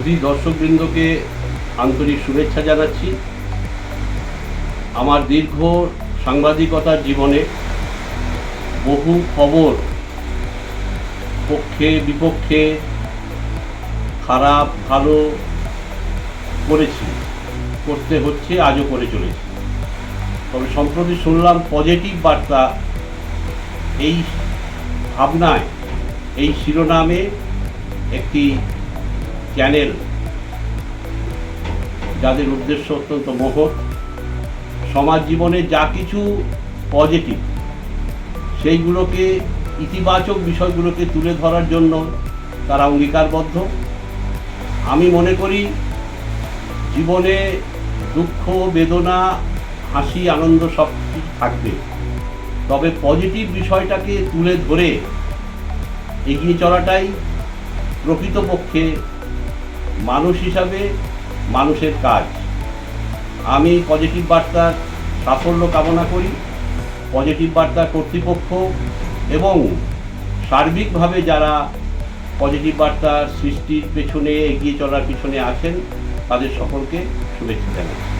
সুধী দর্শকবৃন্দকে আন্তরিক শুভেচ্ছা জানাচ্ছি, আমার দীর্ঘ সাংবাদিকতার জীবনে বহু খবর পক্ষে, বিপক্ষে খারাপ, ভালো করেছি, করতে হচ্ছে, আজও করে চলেছি। তবে সম্প্রতি শুনলাম পজিটিভ বার্তা এই ভাবনায়, এই শিরোনামে একটি চ্যানেল যাদের উদ্দেশ্য অত্যন্ত মহৎ সমাজ জীবনে যা কিছু পজিটিভ সেইগুলোকে, ইতিবাচক বিষয়গুলোকে তুলে ধরার জন্য তারা অঙ্গীকারবদ্ধ। আমি মনে করি, জীবনে দুঃখ, বেদনা, হাসি, আনন্দ সব কিছু থাকবে। তবে পজিটিভ বিষয়টাকে তুলে ধরে এগিয়ে চলাটাই প্রকৃতপক্ষে মানুষ হিসাবে মানুষের কাজ। আমি পজিটিভ বার্তার সাফল্য কামনা করি। পজিটিভ বার্তা কর্তৃপক্ষ এবং সার্বিকভাবে যারা পজিটিভ বার্তা সৃষ্টির পেছনে এগিয়ে চলার পিছনে আছেন, তাদের সকলকে শুভেচ্ছা জানাই।